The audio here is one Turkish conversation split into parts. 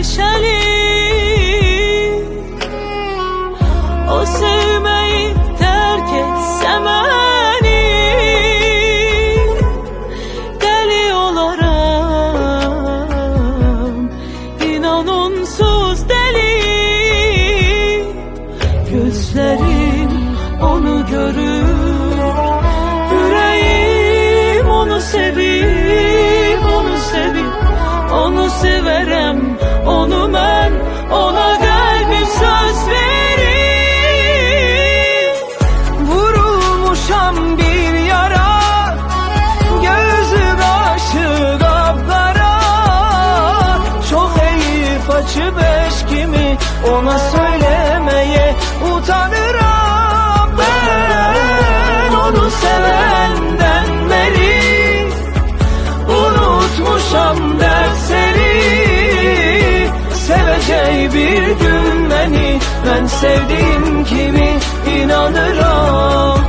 meşali O sevmeyi terk etse beni hani Deli olaram İnan onsuz deli. Gözlerim onu görür. Yüreğim onu sevir Onu sevir Onu sevir eyip açı beş kimi Ona söylemeye utanırım Ben. Onu sevenden beri Unutmuşam dersleri. Seveceği bir gün beni Ben sevdiğim kimi inanırım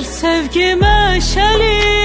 yanar Bir sevgi meşeli